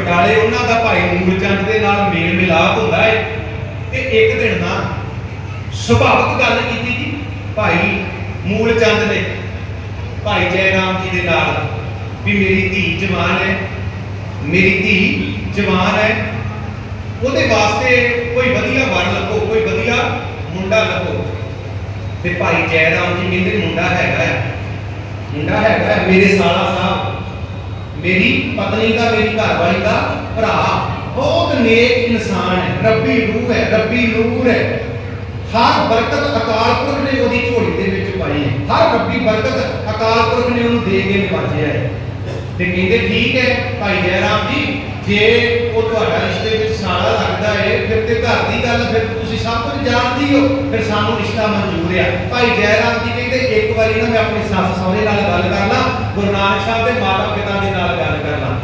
ਬਟਾਲੇ, ਉਹਨਾਂ ਦਾ ਭਾਈ ਮੂਲਚੰਦ ਦੇ ਨਾਲ ਮੇਲ ਮਿਲਾਪ ਹੁੰਦਾ ਹੈ। ਤੇ ਇੱਕ ਦਿਨ ਨਾ ਸੁਭਾਵਿਕ ਗੱਲ ਕੀਤੀ ਜੀ ਭਾਈ ਮੂਲਚੰਦ ਨੇ, ਭਾਈ ਜੈ ਰਾਮ ਜੀ ਦੇ ਨਾਲ, ਵੀ ਮੇਰੀ ਧੀ ਜਵਾਨ ਹੈ, ਮੇਰੀ ਧੀ ਜਵਾਨ ਹੈ। ਉਹਦੇ ਵਾਸਤੇ ਕੋਈ ਵਧੀਆ ਵਰ ਲੱਭੋ, ਕੋਈ ਵਧੀਆ ਮੁੰਡਾ ਲੱਭੋ। ਤੇ ਭਾਈ ਜੈ ਰਾਮ ਜੀ ਕਹਿੰਦੇ ਮੁੰਡਾ ਹੈਗਾ ਹੈ ਮੁੰਡਾ ਹੈਗਾ ਮੇਰੇ ਸਾਲਾ ਸਾਹਿਬ। ਮੇਰੀ ਪਤਨੀ ਦਾ, ਮੇਰੀ ਘਰਵਾਲੀ ਦਾ ਭਰਾ ਬਹੁਤ ਨੇਕ ਇਨਸਾਨ ਹੈ, ਰੱਬੀ ਰੂਹ ਹੈ, ਰੱਬੀ ਨੂਰ ਹੈ। ਹਰ ਬਰਕਤ ਅਕਾਲ ਪੁਰਖ ਨੇ ਉਹਦੀ ਝੋਲੀ ਦੇ ਵਿੱਚ ਪਾਈ ਹੈ। ਹਰ ਰੱਬੀ ਬਰਕਤ ਅਕਾਲ ਪੁਰਖ ਨੇ ਉਹਨੂੰ ਦੇ ਕੇ ਨਿਵਾਜਿਆ ਹੈ। ਤੇ ਕਹਿੰਦੇ ਠੀਕ ਹੈ, ਭਾਈ ਜੈਰਾਮ ਜੀ ਜੇ ਉਹ ਤੁਹਾਡਾ ਰਿਸ਼ਤੇ ਵਿੱਚ ਸਾਲਾ ਲੱਗਦਾ ਹੈ ਫਿਰ ਤੇ ਘਰ ਦੀ ਗੱਲ ਫਿਰ ਤੁਸੀਂ ਸਭ ਕੁਝ ਜਾਣਦੇ ਹੋ ਫਿਰ ਸਾਨੂੰ ਰਿਸ਼ਤਾ ਮਨਜ਼ੂਰ ਹੈ ਭਾਈ ਜੈ ਰਾਮ ਜੀ ਕਹਿੰਦੇ, ਇੱਕ ਵਾਰੀ ਨਾ ਮੈਂ ਆਪਣੀ ਸੱਸ ਸਹੁਰੇ ਨਾਲ ਗੱਲ ਕਰ ਲਾਂ, ਗੁਰੂ ਨਾਨਕ ਸਾਹਿਬ ਦੇ ਮਾਤਾ ਪਿਤਾ ਦੇ ਨਾਲ ਗੱਲ ਕਰ ਲਾਂ।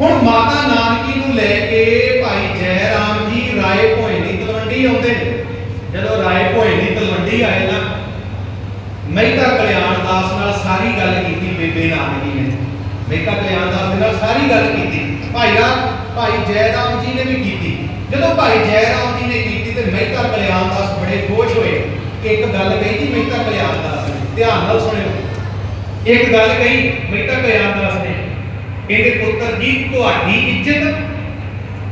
ਹੁਣ ਮਾਤਾ ਨਾਨਕੀ ਨੂੰ ਲੈ ਕੇ ਭਾਈ ਜੈ ਰਾਮ ਜੀ ਰਾਏ ਭੋਏ ਦੀ ਤਲਵੰਡੀ ਆਉਂਦੇ ਨੇ। ਜਦੋਂ ਰਾਏ ਭੋਏ ਦੀ ਤਲਵੰਡੀ ਆਏ ਨਾ ਮਹਿਤਾ ਕਲਿਆਣ ਦਾਸ ਨਾਲ ਸਾਰੀ ਗੱਲ ਕੀਤੀ ਬੇਬੇ ਨਾਨਕੀ ਨੇ। ਮਹਿਤਾ ਕਲਿਆਣ ਦਾਸ ਦੇ ਨਾਲ ਸਾਰੀ ਗੱਲ ਕੀਤੀ। ਭਾਈ ਭਾਈ ਜੈ ਜੀ ਨੇ ਵੀ ਕੀਤੀ। ਜਦੋਂ ਭਾਈ ਜੈ ਜੀ ਨੇ ਕੀਤੀ ਤੇ ਮਹਿਤਾ ਕਲਿਆਣ ਦਾਸ ਬੜੇ ਖੁਸ਼ ਹੋਏ। ਇੱਕ ਗੱਲ ਕਹੀ ਜੀ ਮਹਿਤਾ ਕਲਿਆਣ ਦਾਸ ਨੇ, ਧਿਆਨ ਨਾਲ ਸੁਣਿਓ। ਇੱਕ ਗੱਲ ਕਹੀ ਮਹਿਤਾ ਕਲਿਆਣ ਦਾਸ ਨੇ ਕਹਿੰਦੇ ਪੁੱਤਰ ਜੀ ਤੁਹਾਡੀ ਇੱਜ਼ਤ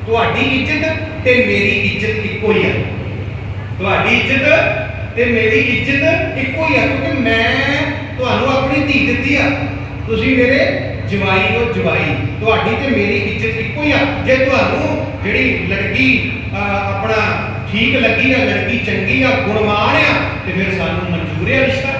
ਤੁਹਾਡੀ ਇੱਜ਼ਤ ਤੇ ਮੇਰੀ ਇੱਜ਼ਤ ਇੱਕੋ ਹੀ ਹੈ ਤੁਹਾਡੀ ਇੱਜ਼ਤ ਤੇ ਮੇਰੀ ਇੱਜ਼ਤ ਇੱਕੋ ਹੀ ਆ, ਕਿਉਂਕਿ ਮੈਂ ਤੁਹਾਨੂੰ ਆਪਣੀ ਧੀ ਦਿੱਤੀ ਆ। ਤੁਸੀਂ ਮੇਰੇ ਜਵਾਈ ਉਹ ਜਵਾਈ, ਤੁਹਾਡੀ ਤੇ ਮੇਰੀ ਇੱਜ਼ਤ ਇੱਕੋ ਹੀ ਆ। ਜੇ ਤੁਹਾਨੂੰ ਜਿਹੜੀ ਲੜਕੀ ਆਪਣਾ ਠੀਕ ਲੱਗੀ ਆ, ਲੜਕੀ ਚੰਗੀ ਆ, ਗੁਣਵਾਨ ਆ, ਤੇ ਫਿਰ ਸਾਨੂੰ ਮਨਜ਼ੂਰ ਹੈ ਰਿਸ਼ਤਾ।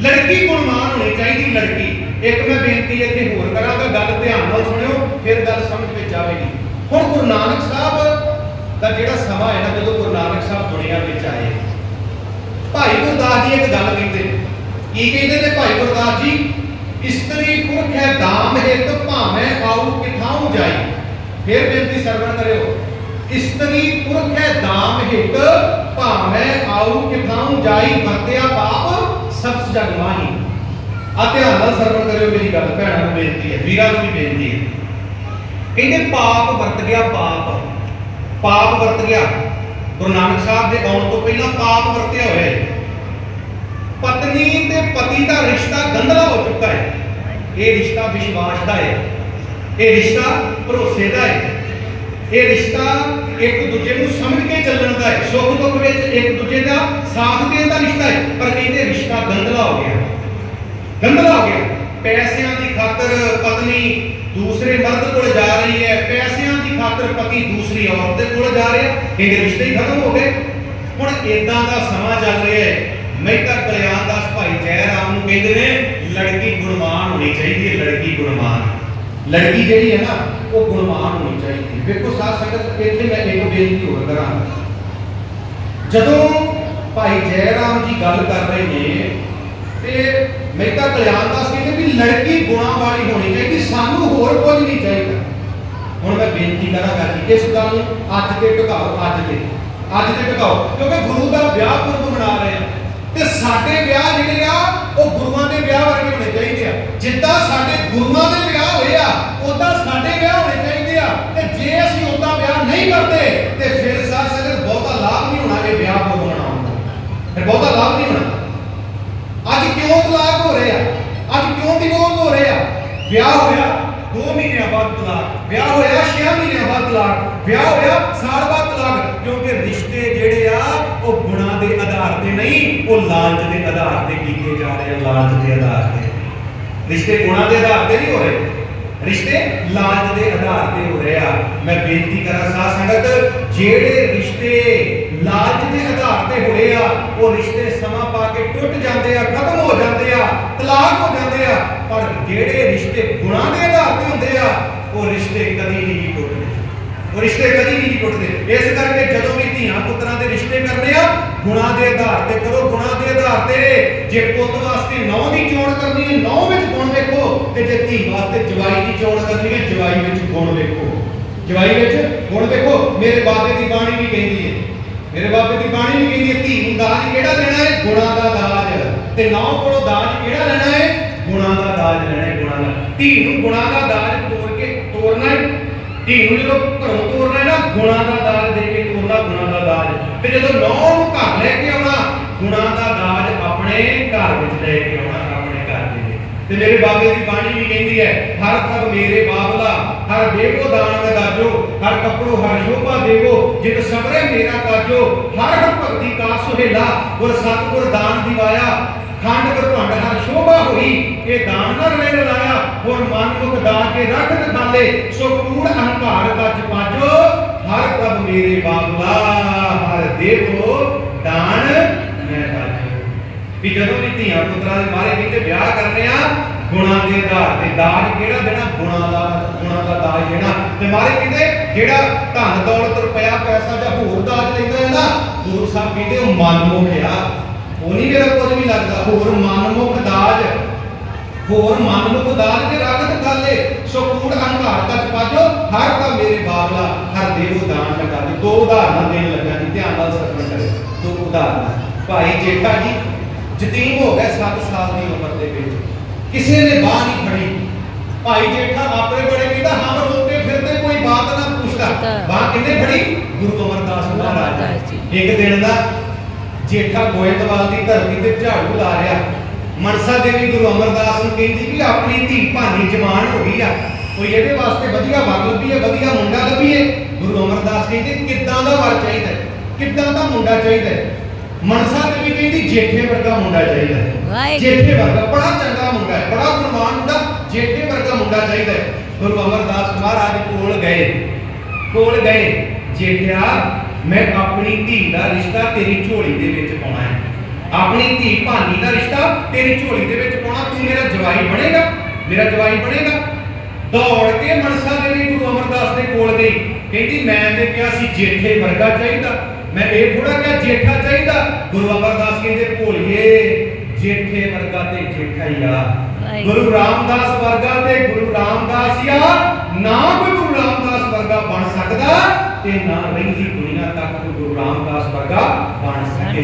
ਲੜਕੀ ਗੁਣਵਾਨ ਹੋਣੀ ਚਾਹੀਦੀ, ਲੜਕੀ। ਇੱਕ ਮੈਂ ਬੇਨਤੀ ਇੱਥੇ ਹੋਰ ਕਰਾਂਗਾ ਗੱਲ ਧਿਆਨ ਨਾਲ ਸੁਣਿਓ, ਫਿਰ ਗੱਲ ਸਮਝ ਵਿੱਚ ਆਵੇਗੀ। ਹੁਣ ਗੁਰੂ ਨਾਨਕ ਸਾਹਿਬ ਦਾ ਜਿਹੜਾ ਸਮਾਂ ਹੈ ਨਾ, ਜਦੋਂ ਗੁਰੂ ਨਾਨਕ ਸਾਹਿਬ ਦੁਨੀਆ ਵਿੱਚ ਆਏ। ਭਾਈ ਗੁਰਦਾਸ ਜੀ ਇੱਕ ਗੱਲ ਕਹਿੰਦੇ ਨੇ। ਕੀ ਕਹਿੰਦੇ ਨੇ ਭਾਈ ਗੁਰਦਾਸ ਜੀ? ਇਸਤਰੀ ਪੁਰਖ ਹੈ ਦਾਮ ਹਿਤ ਭਾਵੇਂ ਆਉ ਕਿਥਾਉ ਜਾਈ ਫਿਰ ਬੇਨਤੀ ਸਰਵਣ ਕਰਿਓ ਇਸਤਰੀ ਪੁਰਖ ਹੈ ਦਾਮ ਹਿਤ ਭਾਵੇਂ ਆਉ ਕਿਥਾਉ ਜਾਈ ਵਰਤਿਆ ਪਾਪ ਸਬਸ ਜਗ ਮਾਹੀ ਆ ਧਿਆਨ ਨਾਲ ਸਰਵਣ ਕਰਿਓ ਮੇਰੀ ਗੱਲ ਭੈਣਾਂ ਨੂੰ ਬੇਨਤੀ ਹੈ ਵੀਰਾਂ ਨੂੰ ਵੀ ਬੇਨਤੀ ਹੈ ਕਹਿੰਦੇ ਪਾਪ ਵਰਤ ਗਿਆ ਪਾਪ ਪਾਪ ਵਰਤ ਗਿਆ ਗੁਰੂ ਨਾਨਕ ਸਾਹਿਬ ਦੇ ਆਉਣ ਤੋਂ ਪਹਿਲਾਂ ਪਾਪ ਵਰਤਿਆ ਹੋਇਆ ਹੈ। ਪਤਨੀ ਤੇ ਪਤੀ ਦਾ ਰਿਸ਼ਤਾ ਗੰਧਲਾ ਹੋ ਚੁੱਕਾ ਹੈ। ਇਹ ਰਿਸ਼ਤਾ ਵਿਸ਼ਵਾਸ ਦਾ ਹੈ। ਇਹ ਰਿਸ਼ਤਾ ਭਰੋਸੇ ਦਾ ਹੈ। ਇਹ ਰਿਸ਼ਤਾ ਇੱਕ ਦੂਜੇ ਨੂੰ ਸਮਝ ਕੇ ਚੱਲਣ ਦਾ ਹੈ। ਸੁੱਖ ਦੁੱਖ ਵਿੱਚ ਇੱਕ ਦੂਜੇ ਦਾ ਸਾਥ ਦੇਣ ਦਾ ਰਿਸ਼ਤਾ ਹੈ। ਪਰ ਕਹਿੰਦੇ ਰਿਸ਼ਤਾ ਗੰਧਲਾ ਹੋ ਗਿਆ। ਗੰਧਲਾ ਹੋ ਗਿਆ। ਪੈਸਿਆਂ ਦੀ ਖਾਤਰ ਪਤਨੀ ਦੂਸਰੇ ਮਰਦ ਕੋਲ ਜਾ ਰਹੀ ਹੈ। ਪੈਸਿਆਂ ਦੀ ਖਾਤਰ ਪਤੀ ਦੂਸਰੀ ਔਰਤ ਦੇ ਕੋਲ ਜਾ ਰਿਹਾ। ਕਹਿੰਦੇ ਰਿਸ਼ਤੇ ਹੀ ਖਤਮ ਹੋ ਗਏ। ਹੁਣ ਇਦਾਂ ਦਾ ਸਮਾਂ ਚੱਲ ਰਿਹਾ ਹੈ। ਮਹਿਤਾ ਕਲਿਆਣ ਦਾਸ ਭਾਈ ਜੈ ਰਾਮ ਨੂੰ ਕਹਿੰਦੇ ਨੇ, ਲੜਕੀ ਗੁਣਵਾਨ ਹੋਣੀ ਚਾਹੀਦੀ ਹੈ, ਲੜਕੀ ਗੁਣਵਾਨ। ਲੜਕੀ ਜਿਹੜੀ ਹੈ ਨਾ, ਉਹ ਗੁਣਵਾਨ ਹੋਣੀ ਚਾਹੀਦੀ ਹੈ। ਵੇਖੋ ਸਾਧ ਸੰਗਤ, ਇੱਥੇ ਮੈਂ ਇੱਕ ਬੇਨਤੀ ਹੋਰ ਕਰਾਂ ਜਦੋਂ ਭਾਈ ਜੈ ਰਾਮ ਜੀ ਗੱਲ ਕਰ ਰਹੇ ਨੇ, ਤੇ ਮਹਿਤਾ ਕਲਿਆਣ ਦਾਸ ਕਹਿੰਦੇ ਵੀ ਲੜਕੀ ਗੁਣਾਂ ਵਾਲੀ ਹੋਣੀ ਚਾਹੀਦੀ, ਸਾਨੂੰ ਹੋਰ ਕੁਝ ਨਹੀਂ ਚਾਹੀਦਾ। ਹੁਣ ਮੈਂ ਬੇਨਤੀ ਕਰਾਂਗਾ ਕਿ ਇਸ ਗੱਲ ਨੂੰ ਅੱਜ ਤੇ ਟਿਕਾਓ ਅੱਜ ਤੇ। ਅੱਜ ਤੇ ਟਿਕਾਓ ਕਿਉਂਕਿ ਗੁਰੂ ਦਾ ਵਿਆਹ ਪੁਰਬ ਮਨਾ ਰਹੇ ਆ। ਤੇ ਸਾਡੇ ਵਿਆਹ ਜਿਹੜੇ ਆ, ਉਹ ਗੁਰੂਆਂ ਦੇ ਵਿਆਹ ਵਰਗੇ ਹੋਣੇ ਚਾਹੀਦੇ ਆ। ਜਿੱਦਾਂ ਸਾਡੇ ਗੁਰੂਆਂ ਦੇ ਵਿਆਹ ਹੋਏ ਆ ਉਦਾਂ ਸਾਡੇ ਵਿਆਹ ਹੋਣੇ ਚਾਹੀਦੇ ਆ। ਤੇ ਜੇ ਅਸੀਂ ਉਦਾਂ ਵਿਆਹ ਨਹੀਂ ਕਰਦੇ, ਤੇ ਫਿਰ ਸਾਰ ਸਗਰ ਬਹੁਤਾ ਲਾਭ ਨਹੀਂ ਹੋਣਾ ਇਹ ਵਿਆਹ ਪੁਰਬ ਫਿਰ ਬਹੁਤਾ ਲਾਭ ਨਹੀਂ ਹੋਣਾ। ਅੱਜ ਕਿਉਂ ਤਲਾਕ ਹੋ ਰਹੇ ਆ? ਅੱਜ ਕਿਉਂ ਡਿਵੋਰਸ ਹੋ ਰਹੇ ਆ? ਵਿਆਹ ਹੋਇਆ 2 ਮਹੀਨਿਆਂ ਬਾਅਦ ਤਲਾਕ, ਵਿਆਹ ਹੋਇਆ 6 ਮਹੀਨਿਆਂ ਬਾਅਦ ਤਲਾਕ, ਵਿਆਹ ਹੋਇਆ ਸਾਲ ਬਾਅਦ ਤਲਾਕ, ਕਿਉਂਕਿ ਰਿਸ਼ਤੇ ਜਿਹੜੇ ਆ, ਉਹ ਗੁਣਾਂ ਦੇ ਆਧਾਰ ਤੇ ਨਹੀਂ, ਉਹ ਲਾਲਚ ਦੇ ਆਧਾਰ ਤੇ ਕੀਤੇ ਜਾ ਰਹੇ ਆ, ਲਾਲਚ ਦੇ ਆਧਾਰ ਤੇ। ਰਿਸ਼ਤੇ ਗੁਣਾਂ ਦੇ ਆਧਾਰ ਤੇ ਨਹੀਂ ਹੋ ਰਹੇ। ਰਿਸ਼ਤੇ ਲਾਲਚ ਦੇ ਆਧਾਰ ਤੇ ਹੋ ਰਹੇ ਆ। ਮੈਂ ਬੇਨਤੀ ਕਰਾਂ, ਸਾਧ ਸੰਗਤ, ਜਿਹੜੇ ਰਿਸ਼ਤੇ ਲਾਲਚ ਦੇ ਆਧਾਰ ਤੇ ਹੋਏ ਆ, ਉਹ ਰਿਸ਼ਤੇ ਸਮਾਂ ਪਾ ਕੇ ਟੁੱਟ ਜਾਂਦੇ ਆ, ਖਤਮ ਹੋ ਜਾਂਦੇ ਆ, ਤਲਾਕ ਹੋ ਜਾਂਦੇ ਆ ਪਰ ਜਿਹੜੇ ਰਿਸ਼ਤੇ ਗੁਣਾਂ ਦੇ ਆਧਾਰ ਤੇ ਹੁੰਦੇ ਆ, ਉਹ ਰਿਸ਼ਤੇ ਕਦੀ ਨਹੀਂ ਟੁੱਟਦੇ। ਉਹ ਰਿਸ਼ਤੇ ਕਦੀ ਨਹੀਂ ਟੁੱਟਦੇ। ਇਸ ਕਰਕੇ ਜਦੋਂ ਵੀ ਧੀਆਂ ਪੁੱਤਰਾਂ ਦੇ ਰਿਸ਼ਤੇ ਕਰਨੇ ਆ, ਗੁਣਾਂ ਦੇ ਆਧਾਰ ਤੇ ਕਰੋ। ਗੁਣਾਂ ਦੇ ਆਧਾਰ ਤੇ ਜੇ ਪੁੱਤ ਵਾਸਤੇ ਨੌ ਦੀ ਚੋਣ ਕਰਨੀ ਹੈ, ਨੌ ਵਿੱਚ ਗੁਣ ਵੇਖੋ ਤੇ ਜੇ ਧੀ ਵਾਸਤੇ ਜਵਾਈ ਦੀ ਚੋਣ ਕਰਨੀ ਹੈ, ਜਵਾਈ ਵਿੱਚ ਗੁਣ ਵੇਖੋ। ਜਵਾਈ ਵਿੱਚ ਗੁਣ ਵੇਖੋ। ਮੇਰੇ ਬਾਬੇ ਦੀ ਬਾਣੀ ਵੀ ਕਹਿੰਦੀ ਹੈ। ਮੇਰੇ ਬਾਬੇ ਦੀ ਬਾਣੀ ਵੀ ਕਹਿੰਦੀ ਹੈ, ਧੀ ਨੂੰ ਦਾਜ ਕਿਹੜਾ ਦੇਣਾ ਹੈ? ਗੁਣਾਂ ਦਾ ਦਾਜ। ਤੇ ਨੌ ਕੋਲੋਂ ਦਾਜ ਕਿਹੜਾ ਲੈਣਾ ਹੈ? ਗੁਣਾਂ ਦਾ ਦਾਜ ਲੈਣਾ ਹੈ ਦਾ। ਧੀ ਨੂੰ ਗੁਣਾਂ ਦਾ ਦਾਜ ਤੋੜ ਕੇ ਤੋੜਨਾ ਹੈ। ਧੀ ਨੂੰ ਜਦੋਂ ਘਰੋਂ ਤੋਰਨਾ ਹੈ ਨਾ, ਗੁਣਾ ਦਾ ਦਾਜ ਦੇ ਕੇ ਤੋਰਨਾ ਗੁਣਾ ਦਾ ਦਾਜ। ਤੇ ਜਦੋਂ ਨੌ ਨੂੰ ਘਰ ਲੈ ਕੇ ਆਉਣਾ, ਗੁਣਾ ਦਾ ਦਾਜ ਆਪਣੇ ਘਰ ਵਿੱਚ ਲੈ ਕੇ ਆਉਣਾ, ਆਪਣੇ ਘਰ ਦੇ ਵਿੱਚ। ਤੇ ਮੇਰੇ ਬਾਬੇ ਦੀ ਬਾਣੀ ਵੀ ਕਹਿੰਦੀ ਹੈ, ਹਰ ਪ੍ਰਭ ਮੇਰੇ ਬਾਬਲਾ ਹਰ ਦੇਵੋ ਦਾਨ ਮੈਂ ਦਾਜੋ, ਹਰ ਕਪੜੋ ਹਰ ਸ਼ੋਭਾ ਦੇਵੋ, ਜਿਤ ਸਬਰੇ ਮੇਰਾ ਕਾਜੋ ਹਰ ਭਗਤੀ ਕਾ ਸੁਹੇਲਾ, ਗੁਰ ਸਤਿਗੁਰ ਦਾਨ ਦਿਵਾਇਆ ਖੰਡ ਗੁਰ ਭੰਡ ਸ਼ੋਭਾ ਹੋਈ। ਇਹ ਦਾਨ ਨਾ ਲੈ ਲਾਇਆ, ਹੋਰ ਮਨ ਮੁਖ ਦਾ ਕੇ ਰੱਖ ਦਿਖਾਲੇ ਸੋ ਕੂੜ ਅਹੰਕਾਰ ਕੱਚ ਪਾਜੋ, ਹਰ ਪ੍ਰਭ ਮੇਰੇ ਬਾਬਲਾ, ਹਰ ਦੇਵੋ, ਦਾਨ ਮੈਂ ਦਾਜੋ ਵੀ ਜਦੋਂ ਵੀ ਧੀਆਂ ਪੁੱਤਰਾਂ ਦੇ ਮਾਰੇ ਕਹਿੰਦੇ ਵਿਆਹ ਕਰਨੇ ਆ, ਗੁਣਾ ਦੇ ਆਧਾਰ ਤੇ ਦਾਜ ਕਿਹੜਾ ਦੇਣਾ? ਗੁਣਾ ਦਾ ਗੁਣਾ ਦਾ ਦਾਜ ਦੇਣਾ। ਤੇ ਮਾਰੇ ਕਹਿੰਦੇ ਜਿਹੜਾ ਧਨ ਦੌਲਤ, ਰੁਪਇਆ, ਪੈਸਾ ਜਾਂ ਹੋਰ ਦਾਜ ਲੈਂਦਾ ਹੈ ਨਾ ਗੁਰੂ ਸਾਹਿਬ ਕਹਿੰਦੇ ਉਹ ਮਨਮੁਖ ਆ। ਉਹ ਨਹੀਂ ਮੇਰਾ ਕੁਝ ਵੀ ਲੱਗਦਾ। ਹੋਰ ਮਨਮੁਖ ਦਾਜ। ਹੋਰ ਮਨਮੁਖ ਦਾਜ ਦੇ ਰਗਤ ਖਾਲੇ ਸੋ ਕੂੜ ਅਹੰਕਾਰ ਤੱਕ ਪਾਜੋ। ਹਰ ਦਾ ਮੇਰੇ ਬਾਬਲਾ ਹਰ ਦੇਵੋ ਦਾਨ ਲਗਾ ਦੇ। ਦੋ ਉਦਾਹਰਨਾਂ ਦੇਣ ਲੱਗਾ ਜੀ ਧਿਆਨ ਨਾਲ ਸਰਵਣ ਕਰੇ। ਦੋ ਉਦਾਹਰਨਾਂ। ਭਾਈ ਜੇਠਾ ਜੀ ਯਤੀਮ ਹੋ ਗਿਆ 7 ਸਾਲ ਦੀ ਉਮਰ ਦੇ ਵਿੱਚ। ਕਿਸੇ ਨੇ ਬਾਹ ਨਹੀਂ ਫੜੀ। ਭਾਈ ਜੇਠਾ ਆਪਣੇ ਬੜੇ ਕਹਿੰਦਾ ਹਮ ਰੋਤੇ ਫਿਰਦੇ ਕੋਈ ਬਾਤ ਨਾ ਪੁੱਛਦਾ। ਬਾਹ ਕਿੰਨੇ ਫੜੀ? ਗੁਰੂ ਅਮਰਦਾਸ ਮਹਾਰਾਜ। ਇੱਕ ਦਿਨ ਦਾ ਜੇਠਾ ਗੋਇੰਦਵਾਲ ਦੀ ਧਰਤੀ ਤੇ ਝਾੜੂ ਲਾ ਰਿਹਾ ਮਨਸਾ ਦੇਵੀ ਗੁਰੂ ਅਮਰਦਾਸ ਨੂੰ ਕਹਿੰਦੀ ਵੀ ਆਪਣੀ ਧੀ ਭਾਨੀ ਜਵਾਨ ਹੋ ਗਈ ਆ ਕੋਈ ਇਹਦੇ ਵਾਸਤੇ ਵਧੀਆ ਵਰ ਲੱਭੀਏ ਵਧੀਆ ਮੁੰਡਾ ਲੱਭੀਏ ਗੁਰੂ ਅਮਰਦਾਸ ਕਹਿੰਦੇ ਕਿੱਦਾਂ ਦਾ ਵਰ ਚਾਹੀਦਾ? ਕਿੱਦਾਂ ਦਾ ਮੁੰਡਾ ਚਾਹੀਦਾ? ਮਨਸਾ ਦੇਵੀ ਕਹਿੰਦੀ ਜੇਠੇ ਵਰਗਾ ਮੁੰਡਾ ਚਾਹੀਦਾ। ਜੇਠੇ ਵਰਗਾ ਬੜਾ ਚੰਗਾ ਮੁੰਡਾ ਹੈ ਬੜਾ ਗੁਣਵਾਨ ਮੁੰਡਾ ਜੇਠੇ ਵਰਗਾ ਮੁੰਡਾ ਚਾਹੀਦਾ। ਗੁਰੂ ਅਮਰਦਾਸ ਮਹਾਰਾਜ ਕੋਲ ਗਏ ਕੋਲ ਗਏ ਜੇਠਿਆ ਮੈਂ ਆਪਣੀ ਧੀ ਦਾ ਰਿਸ਼ਤਾ ਤੇਰੀ ਝੋਲੀ ਦੇ ਵਿੱਚ ਪਾਉਣਾ ਹੈ। ਆਪਣੀ ਧੀ ਭਾਨੀ ਦਾ ਰਿਸ਼ਤਾ ਤੇਰੀ ਝੋਲੀ ਦੇ ਵਿੱਚ ਪਾਉਣਾ ਤੂੰ ਮੇਰਾ ਜਵਾਈ ਬਣੇਗਾ ਮੇਰਾ ਜਵਾਈ ਬਣੇਗਾ। ਦੌੜ ਕੇ ਮਨਸਾ ਦੇਵੀ ਗੁਰੂ ਅਮਰਦਾਸ ਦੇ ਕੋਲ ਗਈ। ਕਹਿੰਦੀ ਮੈਂ ਤੇ ਕਿਹਾ ਸੀ ਜੇਠੇ ਵਰਗਾ ਚਾਹੀਦਾ। ਮੈਂ ਇਹ ਥੋੜਾ ਕਿਹਾ ਜੇਠਾ ਚਾਹੀਦਾ। ਗੁਰੂ ਅਮਰਦਾਸ ਕਹਿੰਦੇ ਭੋਲੀਏ ਜੇਠੇ ਵਰਗਾ ਤੇ ਜੇਠਾ ਹੀ ਆ। ਗੁਰੂ ਰਾਮਦਾਸ ਵਰਗਾ ਤੇ ਗੁਰੂ ਰਾਮਦਾਸ ਹੀ ਆ। ਨਾ ਕੋਈ ਗੁਰੂ ਰਾਮਦਾਸ ਵਰਗਾ ਬਣ ਸਕਦਾ। ਤੇ ਨਾ ਰਹਿੰਦੀ ਦੁਨੀਆ ਤੱਕ ਗੁਰੂ ਰਾਮਦਾਸ ਵਰਗਾ ਬਣ ਸਕੇ।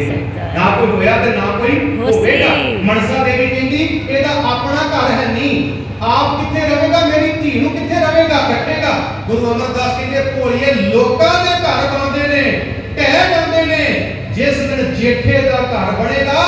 ਨਾ ਕੋਈ ਹੋਇਆ ਤੇ ਨਾ ਕੋਈ। ਹੋਵੇਗਾ। ਮਨਸਾ ਦੇਵੀ ਕਹਿੰਦੀ ਇਹਦਾ ਆਪਣਾ ਘਰ ਹੈ ਨਹੀਂ ਆਪ ਕਿੱਥੇ ਰਹੇਗਾ? ਮੇਰੀ ਧੀ ਨੂੰ ਕਿੱਥੇ ਰਹੇਗਾ? ਰੱਖੇਗਾ ਗੁਰੂ ਅਮਰਦਾਸ ਕਹਿੰਦੇ ਭੋਲੀਏ ਲੋਕਾਂ ਦੇ ਘਰ ਬਣਦੇ ਨੇ ਢਹਿ ਜਾਂਦੇ ਨੇ। ਜਿਸ ਦਿਨ ਜੇਠੇ ਦਾ ਘਰ ਬਣੇਗਾ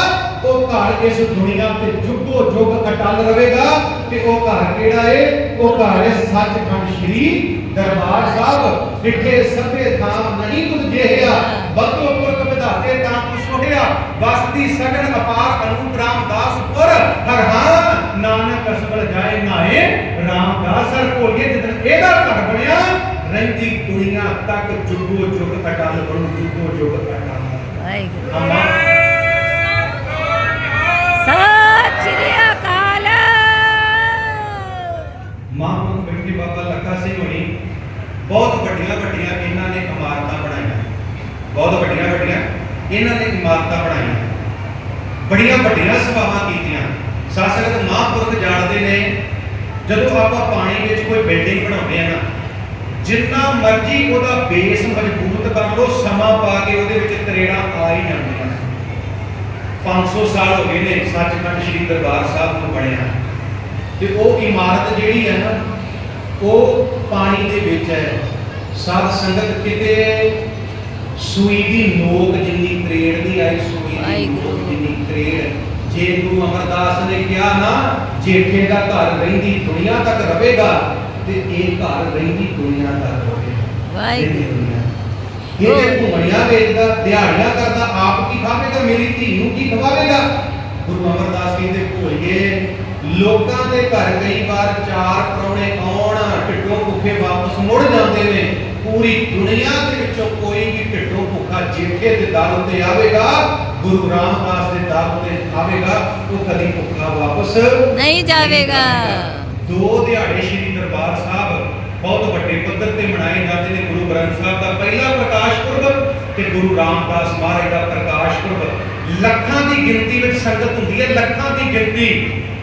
ਉਹ ਘਰ ਇਸ ਦੁਨੀਆ ਤੇ ਜੁਗੋ ਜੁਗ ਅਟਲ ਰਹੇਗਾ ਤੇ ਉਹ ਘਰ ਕਿਹੜਾ ਏ? ਉਹ ਘਰ ਹੈ ਸੱਚਖੰਡ ਸ੍ਰੀ ਦਰਬਾਰ ਸਾਹਿਬ। ਵਿਖੇ ਸਭੇ ਥਾਮ ਨਹੀਂ ਤੁਧ ਜਿਹਿਆ। ਬਤੋ ਪੁਰਖ ਵਿਧਾਤੇ ਤਾਂ ਤੂੰ ਸੋਹਿਆ ਵਸਦੀ ਸਗਨ ਅਪਾਰ ਅਨੂਪ ਰਾਮਦਾਸਪੁਰ। ਹਰ ਹਾਂ ਨਾਨਕ ਅਸਬਲ ਜਾਏ ਨਾਏ। ਰਾਮਦਾਸ ਹਰ ਕੋਲੀਏ ਜਿੱਦਣ ਇਹਦਾ ਘਰ ਬਣਿਆ ਰਹਿੰਦੀ ਦੁਨੀਆ ਤੱਕ ਜੁਗੋ ਜੁਗ ਅਟਲ ਬਣੂ ਜੁਗੋ ਜੁਗ ਅਟਲ। ਵਾਹਿਗੁਰੂ। ਮਹਾਂਪੁਰਖ ਬੈਠੇ ਬਾਬਾ ਲੱਖਾ ਸਿੰਘ ਹੋਣੀ ਬਹੁਤ ਵੱਡੀਆਂ ਵੱਡੀਆਂ ਇਹਨਾਂ ਨੇ ਇਮਾਰਤਾਂ ਬਣਾਈਆਂ। ਬਹੁਤ ਵੱਡੀਆਂ ਵੱਡੀਆਂ ਇਹਨਾਂ ਨੇ ਇਮਾਰਤਾਂ ਬਣਾਈਆਂ। ਬੜੀਆਂ ਵੱਡੀਆਂ ਸਭਾਵਾਂ ਕੀਤੀਆਂ। ਸਾਸਗਤ ਮਹਾਂਪੁਰਖ ਜਾਣਦੇ ਨੇ, ਜਦੋਂ ਆਪਾਂ ਪਾਣੀ ਵਿੱਚ ਕੋਈ ਬਿਲਡਿੰਗ ਬਣਾਉਂਦੇ ਆ ਨਾ, ਜਿੰਨਾ ਮਰਜ਼ੀ ਉਹਦਾ ਬੇਸ ਮਜ਼ਬੂਤ ਕਰ ਲੋ ਸਮਾਂ ਪਾ ਕੇ ਉਹਦੇ ਵਿੱਚ ਤਰੇੜਾਂ ਆ ਹੀ ਜਾਂਦੀਆਂ। 500 ਸਾਲ ਹੋ ਗਏ ਨੇ ਸੱਚਖੰਡ ਸ੍ਰੀ ਦਰਬਾਰ ਸਾਹਿਬ ਨੂੰ ਬਣਿਆ। ਤੇ ਉਹ ਇਮਾਰਤ ਜਿਹੜੀ ਹੈ ਨਾ ਉਹ ਪਾਣੀ ਦੇ ਵਿੱਚ ਹੈ। ਸਾਧ ਸੰਗਤ ਕਿਤੇ ਸੂਈ ਦੀ ਨੋਕ ਜਿੰਨੀ ਤਰੇੜ ਦੀ ਆਈ ਸੂਈ ਦੀ। ਨੋਕ ਜਿੰਨੀ ਤਰੇੜ। ਜੇ ਗੁਰੂ ਅਮਰਦਾਸ ਨੇ ਕਿਹਾ ਨਾ ਜੇਠੇ ਦਾ ਘਰ ਰਹਿੰਦੀ ਦੁਨੀਆ ਤੱਕ ਰਵੇਗਾ ਤੇ ਇਹ ਘਰ ਰਹਿੰਦੀ ਦੁਨੀਆ ਤੱਕ ਰਵੇਗਾ ਵਾਹਿਗੁਰੂ। ਇਹ ਘੁੰਮਣੀਆਂ ਵੇਚਦਾ ਦਿਹਾੜੀਆਂ ਕਰਦਾ ਆਪ ਕੀ ਖਾਵੇਗਾ? ਮੇਰੀ ਧੀ ਨੂੰ ਕੀ ਖਵਾਵੇਗਾ? ਗੁਰੂ ਅਮਰਦਾਸ ਕਹਿੰਦੇ ਭੋਲੀਏ ਲੋਕਾਂ ਦੇ ਘਰ ਕਈ ਵਾਰ ਚਾਰ ਪਰੌਣੇ ਆਉਣ ਢਿੱਡੋਂ ਭੁੱਖੇ ਵਾਪਸ ਮੁੜ ਜਾਂਦੇ ਨੇ। ਪੂਰੀ ਦੁਨੀਆ ਦੇ ਵਿੱਚੋਂ ਕੋਈ ਵੀ ਢਿੱਡੋਂ ਭੁੱਖਾ ਜੇਠੇ ਦੇ ਦਰ ਉੱਤੇ ਆਵੇਗਾ ਗੁਰੂ ਰਾਮਦਾਸ ਦੇ ਦਰ ਉੱਤੇ ਆਵੇਗਾ ਉਹ ਕਦੀ ਭੁੱਖਾ ਵਾਪਸ ਨਹੀਂ ਜਾਵੇਗਾ। ਦੋ ਦਿਹਾੜੇ ਸ੍ਰੀ ਦਰਬਾਰ ਸਾਹਿਬ ਬਹੁਤ ਵੱਡੇ ਪੱਧਰ ਤੇ ਮਨਾਏ ਜਾਂਦੇ ਨੇ। ਗੁਰੂ ਗ੍ਰੰਥ ਸਾਹਿਬ ਦਾ ਪਹਿਲਾ ਪ੍ਰਕਾਸ਼ ਪੁਰਬ ਤੇ ਗੁਰੂ ਰਾਮਦਾਸ ਮਹਾਰਾਜ ਦਾ ਪ੍ਰਕਾਸ਼ ਪੁਰਬ। ਲੱਖਾਂ ਦੀ ਗਿਣਤੀ ਵਿੱਚ ਸੰਗਤ ਹੁੰਦੀ ਹੈ ਲੱਖਾਂ ਦੀ ਗਿਣਤੀ।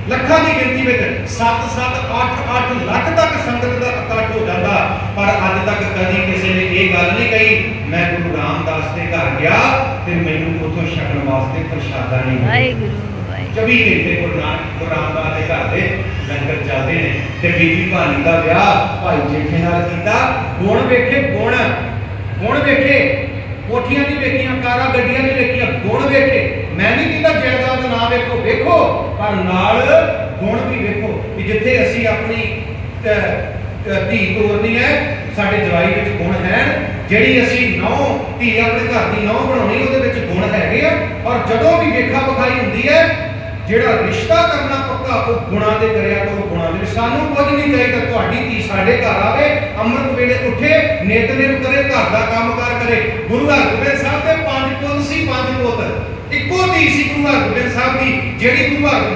ਲੱਖਾਂ ਦੀ ਗਿਣਤੀ ਵਿੱਚ 7 7 8 8 ਲੱਖ ਤੱਕ ਸੰਗਤ ਦਾ ਇਕੱਠ ਹੋ ਜਾਂਦਾ। ਪਰ ਅੱਜ ਤੱਕ ਕਦੀ ਕਿਸੇ ਨੇ ਇਹ ਗੱਲ ਨਹੀਂ ਕਹੀ ਮੈਂ ਗੁਰੂ ਰਾਮਦਾਸ ਦੇ ਘਰ ਗਿਆ ਤੇ ਮੈਨੂੰ ਉਥੋਂ ਛਕਣ ਵਾਸਤੇ ਪ੍ਰਸ਼ਾਦਾ ਨਹੀਂ ਮਿਲਿਆ। ਵਾਹਿਗੁਰੂ 24 ਘੰਟੇ ਗੁਰੂ ਨਾਨਕ ਗੁਰੂ ਰਾਮਦਾਸ ਦੇ ਘਰ ਦੇ ਲੰਗਰ ਚੱਲਦੇ ਨੇ ਤੇ ਬੀਬੀ ਭਾਨੀ ਦਾ ਵਿਆਹ ਭਾਈ ਜੇਠੇ ਨਾਲ ਕੀਤਾ। ਗੁਣ ਵੇਖੇ ਗੁਣ ਗੁਣ ਵੇਖੇ। ਕੋਠੀਆਂ ਨਹੀਂ ਵੇਖੀਆਂ, ਕਾਰਾਂ, ਗੱਡੀਆਂ ਨਹੀਂ ਵੇਖੀਆਂ, ਗੁਣ ਵੇਖੇ। ਮੈਂ ਨਹੀਂ ਕਹਿੰਦਾ ਜਾਇਦਾਦ ਨਾ ਵੇਖੋ ਵੇਖੋ, ਪਰ ਨਾਲ ਗੁਣ ਵੀ ਵੇਖੋ ਕਿ ਜਿੱਥੇ ਅਸੀਂ ਆਪਣੀ ਧੀ ਤੋਰਨੀ ਹੈ, ਸਾਡੇ ਜਵਾਈ ਵਿੱਚ ਗੁਣ ਹੈ ਜਿਹੜੀ ਅਸੀਂ ਨੌ ਧੀ ਆਪਣੇ ਘਰ ਦੀ ਨੌ ਬਣਾਉਣੀ, ਉਹਦੇ ਵਿੱਚ ਗੁਣ ਹੈਗੇ ਆ। ਔਰ ਜਦੋਂ ਵੀ ਵੇਖਾ ਵਿਖਾਈ ਹੁੰਦੀ ਹੈ ਜਿਹੜਾ ਰਿਸ਼ਤਾ ਕਰਨਾ ਪੱਕਾ ਉਹ ਗੁਣਾਂ ਦੇ ਕਰਿਆ ਕਰੋ, ਗੁਣਾਂ ਦੇ ਸਾਨੂੰ ਕੁਝ ਨਹੀਂ ਚਾਹੀਦਾ, ਤੁਹਾਡੀ ਧੀ ਸਾਡੇ ਘਰ ਆਵੇ, ਅੰਮ੍ਰਿਤ ਵੇਲੇ ਉੱਠੇ ਨਿਤਨੇਮ ਕਰੇ, ਘਰ ਦਾ ਕੰਮਕਾਰ ਕਰੇ। ਗੁਰੂ ਹਰਗੋਬਿੰਦ ਸਾਹਿਬ ਦੇ ਪੰਜ ਪੁੱਤ ਸੀ, ਪੰਜ ਪੁੱਤ। ਇੱਕੋ ਧੀ ਸੀ ਗੁਰੂ ਹਰਗੋਬਿੰਦ ਸਾਹਿਬ ਦੀ, ਜਿਹੜੀ ਗੁਰੂ ਹਰਗੋਬਿੰਦ